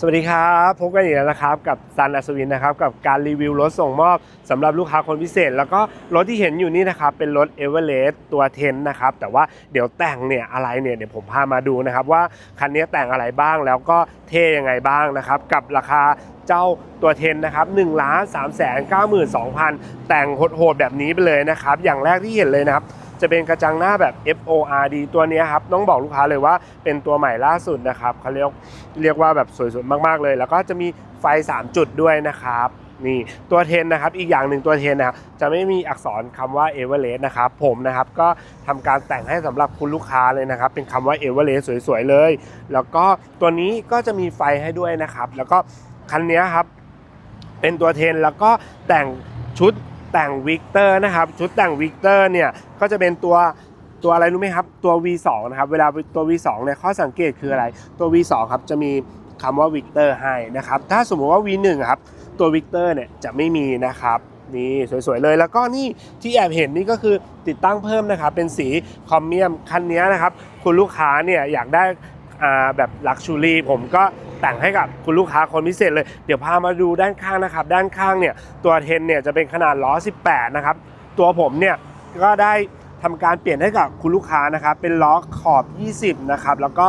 สวัสดีครับพบกันอีกแล้วนะครับกับซันอัศวินนะครับกับการรีวิวรถส่งมอบสำหรับลูกค้าคนพิเศษ แล้วก็รถที่เห็นอยู่นี่นะครับเป็นรถเอเวอเรสต์ตัวเทนนะครับแต่ว่าเดี๋ยวแต่งเนี่ยอะไรเนี่ยเดี๋ยวผมพามาดูนะครับว่าคันนี้แต่งอะไรบ้างแล้วก็เท่ยังไงบ้างนะครับกับราคาเจ้าตัวเทนนะครับ1นึ่งล้านสามแสนเก้าหมื่นสองพันแต่งโหดๆแบบนี้ไปเลยนะครับอย่างแรกที่เห็นเลยนะครับ จะเป็นกระจังหน้าแบบ FORD ตัวนี้ครับต้องบอกลูกค้าเลยว่าเป็นตัวใหม่ล่าสุดนะครับเขาเรียกเรียกว่าแบบสวยสุดมากๆเลย แล้วก็จะมีไฟ 3 จุดด้วยนะครับนี่ตัวเทนนะครับอีกอย่างหนึ่งตัวเทนนะครับจะไม่มีอักษรคำว่า e v e r e s t นะครับผมนะครับก็ทำการแต่งให้สำหรับคุณลูกค้าเลยนะครับ เป็นคำว่า e v e r e s t สต์สวยๆเลย แล้วก็ตัวนี้ก็จะมีไฟให้ด้วยนะครับ แล้วก็คันนี้ครับเป็นตัวเทนแล้วก็แต่งชุด แต่งวิกเตอร์นะครับชุดแต่งวิกเตอร์เนี่ยก็จะเป็นตัวตัวอะไรรู้ไหมครับตัว V2 นะครับเวลาตัว V2 เนี่ยข้อสังเกตคืออะไรตัว V2 ครับจะมีคำว่าวิกเตอร์ให้นะครับถ้าสมมติว่า V1 ครับตัววิกเตอร์เนี่ยจะไม่มีนะครับนี่สวยๆเลยแล้วก็นี่ที่แอบเห็นนี่ก็คือติดตั้งเพิ่มนะครับเป็นสีคอมเมียมคันนี้นะครับคุณลูกค้าเนี่ยอยากได้แบบลักชูรี่ผมก็ แต่งให้กับคุณลูกค้าคนพิเศษเลย เดี๋ยวพามาดูด้านข้างนะครับ ด้านข้างเนี่ยตัวเทนเนี่ยจะเป็นขนาดล้อ 18 นะครับ ตัวผมเนี่ยก็ได้ทำการเปลี่ยนให้กับคุณลูกค้านะครับ เป็นล้อขอบ 20 นะครับ แล้วก็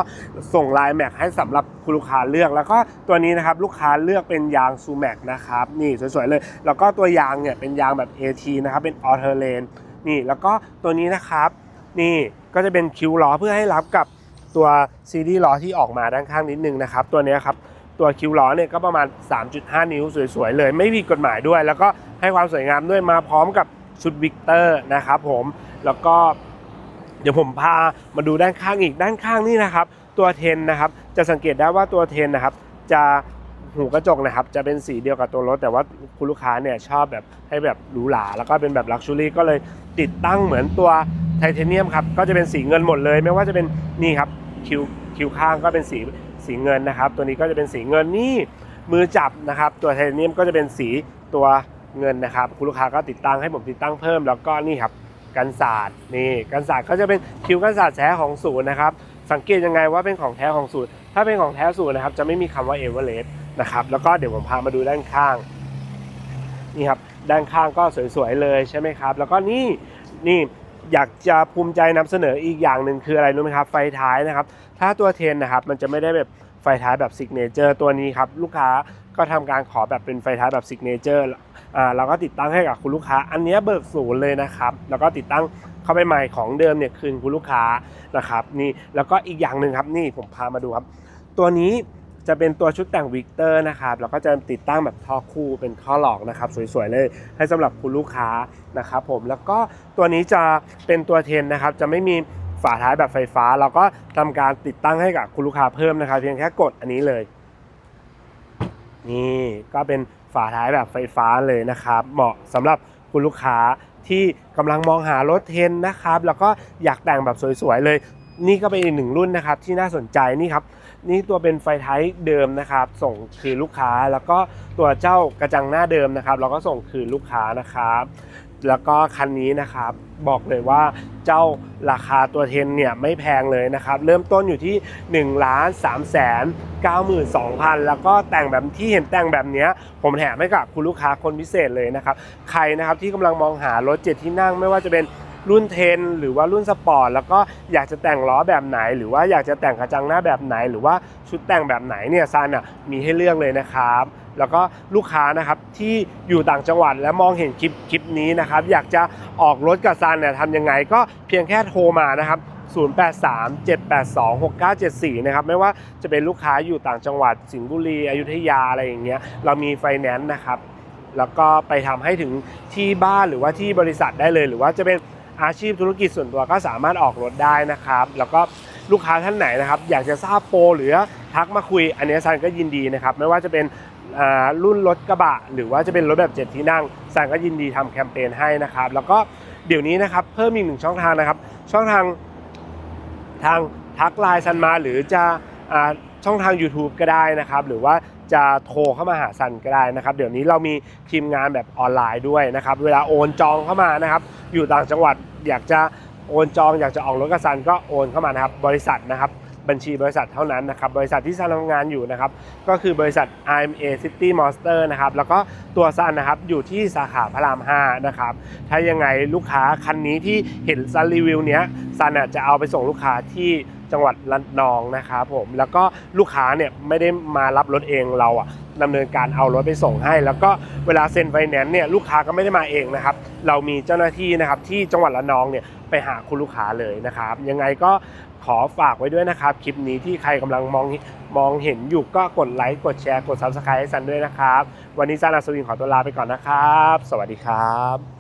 ส่งลายแม็กให้สำหรับคุณลูกค้าเลือก แล้วก็ตัวนี้นะครับลูกค้าเลือกเป็นยางซูแม็กนะครับ นี่สวยๆเลย แล้วก็ตัวยางเนี่ยเป็นยางแบบ AT นะครับ เป็นออเทอร์เลนนี่ แล้วก็ตัวนี้นะครับ นี่ก็จะเป็นคิวล้อเพื่อให้รับกับ ตัวซีรีส์ล้อที่ออกมาด้านข้างนิดนึงนะครับ ตัวนี้ครับตัวคิวล้อเนี่ยก็ประมาณ 3.5 นิ้วสวยๆ เลย ไม่มีกฎหมายด้วย แล้วก็ให้ความสวยงามด้วยมาพร้อมกับชุดวิกเตอร์นะครับผมแล้วก็เดี๋ยวผมพามาดูด้านข้างอีกด้านข้างนี่นะครับ ตัวเทนนะครับ จะสังเกตได้ว่าตัวเทนนะครับ จะหูกระจกนะครับ จะเป็นสีเดียวกับตัวรถ แต่ว่าคุณลูกค้าเนี่ยชอบแบบให้แบบหรูหราแล้วก็เป็นแบบลักชัวรี่ก็เลยติดตั้งเหมือนตัวไทเทเนียมครับก็จะเป็นสีเงินหมดเลย ไม่ว่าจะเป็นนี่ครับ คิวคิวข้างก็เป็นสีสีเงินนะครับ ตัวนี้ก็จะเป็นสีเงินนี่มือจับนะครับ ตัวไทเทเนียมก็จะเป็นสีตัวเงินนะครับ คุณลูกค้าก็ติดตั้งให้ผมติดตั้งเพิ่มแล้วก็นี่ครับกันศาสตร์นี่กันศาสตร์ก็จะเป็นคิวกันศาสตร์แท้ของศูนย์นะครับ สังเกตยังไงว่าเป็นของแท้ของศูนย์ถ้าเป็นของแท้ศูนย์นะครับ จะไม่มีคำว่าเอเวอเรสต์นะครับแล้วก็เดี๋ยวผมพามาดูด้านข้างนี่ครับด้านข้างก็สวยๆเลยใช่ไหมครับ แล้วก็นี่นี่ อยากจะภูมิใจนำเสนออีกอย่างหนึ่งคืออะไรรู้ไหมครับไฟท้ายนะครับ ถ้าตัวเทนนะครับมันจะไม่ได้แบบไฟท้ายแบบซิกเนเจอร์ตัวนี้ครับลูกค้าก็ทำการขอแบบเป็นไฟท้ายแบบซิกเนเจอร์อ่าเราก็ติดตั้งให้กับคุณลูกค้า อันนี้เบิกศูนย์เลยนะครับ แล้วก็ติดตั้งเข้าไปใหม่ของเดิมเนี่ยคืนคุณลูกค้านะครับนี่แล้วก็อีกอย่างหนึ่งครับนี่ผมพามาดูครับ ตัวนี้ จะเป็นตัวชุดแต่งวิกเตอร์นะครับแล้วก็จะติดตั้งแบบท่อคู่เป็นท่อหลอกนะครับ สวยๆเลยให้สำหรับคุณลูกค้านะครับผมแล้วก็ตัวนี้จะเป็นตัวเทนนะครับ จะไม่มีฝาท้ายแบบไฟฟ้า เราก็ทำการติดตั้งให้กับคุณลูกค้าเพิ่มนะครับ เพียงแค่กดอันนี้เลยนี่ก็เป็นฝาท้ายแบบไฟฟ้าเลยนะครับ เหมาะสำหรับคุณลูกค้าที่กำลังมองหารถเทนนะครับ แล้วก็อยากแต่งแบบสวยๆเลย นี่ก็เป็นอีกหนึ่งรุ่นนะครับที่น่าสนใจนี่ครับนี่ตัวเป็นไฟท้ายเดิมนะครับ ส่งคืนลูกค้าแล้วก็ตัวเจ้ากระจังหน้าเดิมนะครับ เราก็ส่งคืนลูกค้านะครับ แล้วก็คันนี้นะครับบอกเลยว่าเจ้าราคาตัวเทนเนี่ยไม่แพงเลยนะครับ เริ่มต้นอยู่ที่1ล้าน3แสน92,000 แล้วก็แต่งแบบที่เห็นแต่งแบบนี้ผมแถมให้กับคุณลูกค้าคนพิเศษเลยนะครับ ใครนะครับที่กำลังมองหารถเจ็ดที่นั่งไม่ว่าจะเป็น รุ่นเทนหรือว่ารุ่นสปอร์ตแล้วก็อยากจะแต่งล้อแบบไหน หรือว่าอยากจะแต่งกระจังหน้าแบบไหน หรือว่าชุดแต่งแบบไหนเนี่ยซานอะมีให้เลือกเลยนะครับแล้วก็ลูกค้านะครับที่อยู่ต่างจังหวัดและมองเห็นคลิปคลิปนี้นะครับอยากจะออกรถกับซานเนี่ยทำยังไงก็เพียงแค่โทรมานะครับ0837826974 นะครับ ไม่ว่าจะเป็นลูกค้าอยู่ต่างจังหวัดสิงห์บุรีอยุธยาอะไรอย่างเงี้ยเรามีไฟแนนซ์นะครับ แล้วก็ไปทำให้ถึงที่บ้านหรือว่าที่บริษัทได้เลย หรือว่าจะเป็น อาชีพธุรกิจส่วนตัวก็สามารถออกรถได้นะครับ แล้วก็ลูกค้าท่านไหนนะครับ อยากจะทราบโปรหรือทักมาคุยอันนี้ซันก็ยินดีนะครับ ไม่ว่าจะเป็นรุ่นรถกระบะ หรือว่าจะเป็นรถแบบเจ็ดที่นั่งซันก็ยินดีทำแคมเปญให้นะครับ แล้วก็เดี๋ยวนี้นะครับเพิ่มอีกหนึ่งช่องทางนะครับ ช่องทางทางทักไลน์ซันมาหรือจะอ่าช่องทาง YouTube ก็ได้นะครับ หรือว่า จะโทรเข้ามาหาซันก็ได้นะครับ เดี๋ยวนี้เรามีทีมงานแบบออนไลน์ด้วยนะครับ เวลาโอนจองเข้ามานะครับ อยู่ต่างจังหวัดอยากจะโอนจองอยากจะออกรถกับซันก็โอนเข้ามานะครับ บริษัทนะครับบัญชีบริษัทเท่านั้นนะครับ บริษัทที่ซันทำงานอยู่นะครับ ก็คือบริษัท IMA City Monster นะครับ แล้วก็ตัวซันนะครับอยู่ที่สาขาพระราม 5 นะครับ ถ้ายังไงลูกค้าคันนี้ที่เห็นซันรีวิวเนี้ยซันจะเอาไปส่งลูกค้าที่ จังหวัดระนองนะครับผมแล้วก็ลูกค้าเนี่ยไม่ได้มารับรถเองเราอะดำเนินการเอารถไปส่งให้ แล้วก็เวลาเซ็นไฟแนนซ์เนี่ยลูกค้าก็ไม่ได้มาเองนะครับ เรามีเจ้าหน้าที่นะครับที่จังหวัดระนองเนี่ยไปหาคุณลูกค้าเลยนะครับ ยังไงก็ขอฝากไว้ด้วยนะครับ คลิปนี้ที่ใครกำลังมองมองเห็นอยู่ก็กดไลค์กดแชร์กด Subscribe ให้ซันด้วยนะครับ วันนี้ซันอัศวินขอตัวลาไปก่อนนะครับ สวัสดีครับ